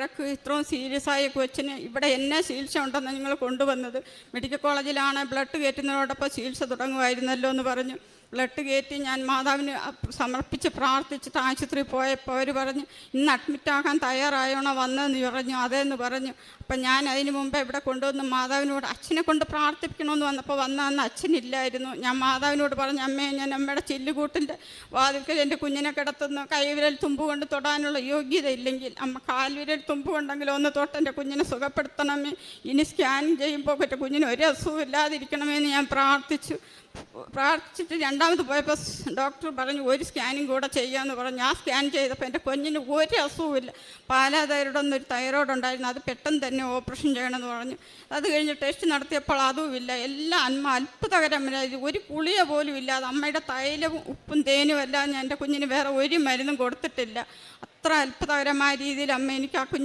വഴക്ക് ഇത്രയും സീരിയസ് ആയ കൊച്ചിന് ഇവിടെ എന്നെ ചികിത്സ ഉണ്ടെന്ന് നിങ്ങൾ കൊണ്ടുവന്നത്? മെഡിക്കൽ കോളേജിലാണ് ബ്ലഡ് കയറ്റുന്നതോടൊപ്പം ചികിത്സ തുടങ്ങുമായിരുന്നല്ലോ എന്ന് പറഞ്ഞു. ബ്ലഡ് കയറ്റി ഞാൻ മാതാവിന് സമർപ്പിച്ച് പ്രാർത്ഥിച്ചിട്ട് ആശുപത്രിയിൽ പോയപ്പോൾ അവർ പറഞ്ഞു ഇന്ന് അഡ്മിറ്റ് അഡ്മിറ്റാകാൻ തയ്യാറായോണോ വന്നതെന്ന് പറഞ്ഞു. അതെന്ന് പറഞ്ഞു. അപ്പം ഞാൻ അതിന് മുമ്പ് ഇവിടെ കൊണ്ടുവന്ന് മാതാവിനോട് അച്ഛനെ കൊണ്ട് പ്രാർത്ഥിപ്പിക്കണമെന്ന് വന്നപ്പോൾ വന്ന അന്ന് അച്ഛനില്ലായിരുന്നു. ഞാൻ മാതാവിനോട് പറഞ്ഞു അമ്മേ ഞാൻ അമ്മയുടെ ചില്ലുകൂട്ടിന്റെ വാതിൽക്കൽ എന്റെ കുഞ്ഞിനെ കിടത്തുന്നു കൈവിരൽ തുമ്പ് കൊണ്ട് തൊടാനുള്ള യോഗ്യത ഇല്ലെങ്കിൽ അമ്മ കാൽവിരൽ തുമ്പ് കൊണ്ടെങ്കിലും ഒന്ന് തൊട്ട് എന്റെ കുഞ്ഞിനെ സുഖപ്പെടുത്തണമേ. ഇനി സ്കാൻ ചെയ്യുമ്പോൾ എന്റെ കുഞ്ഞിന് ഒരു അസുഖം ഇല്ലാതിരിക്കണമേ എന്ന് ഞാൻ പ്രാർത്ഥിച്ചു. പ്രാർത്ഥിച്ചിട്ട് രണ്ടാമത് പോയപ്പോൾ ഡോക്ടർ പറഞ്ഞു ഒരു സ്കാനിങ് കൂടെ ചെയ്യാമെന്ന് പറഞ്ഞു. ആ സ്കാൻ ചെയ്തപ്പോൾ എന്റെ കുഞ്ഞിന് ഒരു അസുഖമില്ല പാലാതൈറോയ്ഡ് ഒരു തൈറോയ്ഡ് ഉണ്ടായിരുന്നു. അത് പെട്ടെന്ന് തന്നെ ഓപ്പറേഷൻ ചെയ്യണമെന്ന് പറഞ്ഞു. അത് കഴിഞ്ഞ് ടെസ്റ്റ് നടത്തിയപ്പോൾ അതുമില്ല എല്ലാം അന്മ അത്ഭുതകരമായി ഒരു കുളിയ പോലും ഇല്ലാതെ അമ്മയുടെ തൈലവും ഉപ്പും തേനും എല്ലാം ഞാൻ എന്റെ കുഞ്ഞിന് വേറെ ഒരു മരുന്നും കൊടുത്തിട്ടില്ല. അത്ര അത്ഭുതകരമായ രീതിയിൽ അമ്മ എനിക്ക് ആ കുഞ്ഞിനെ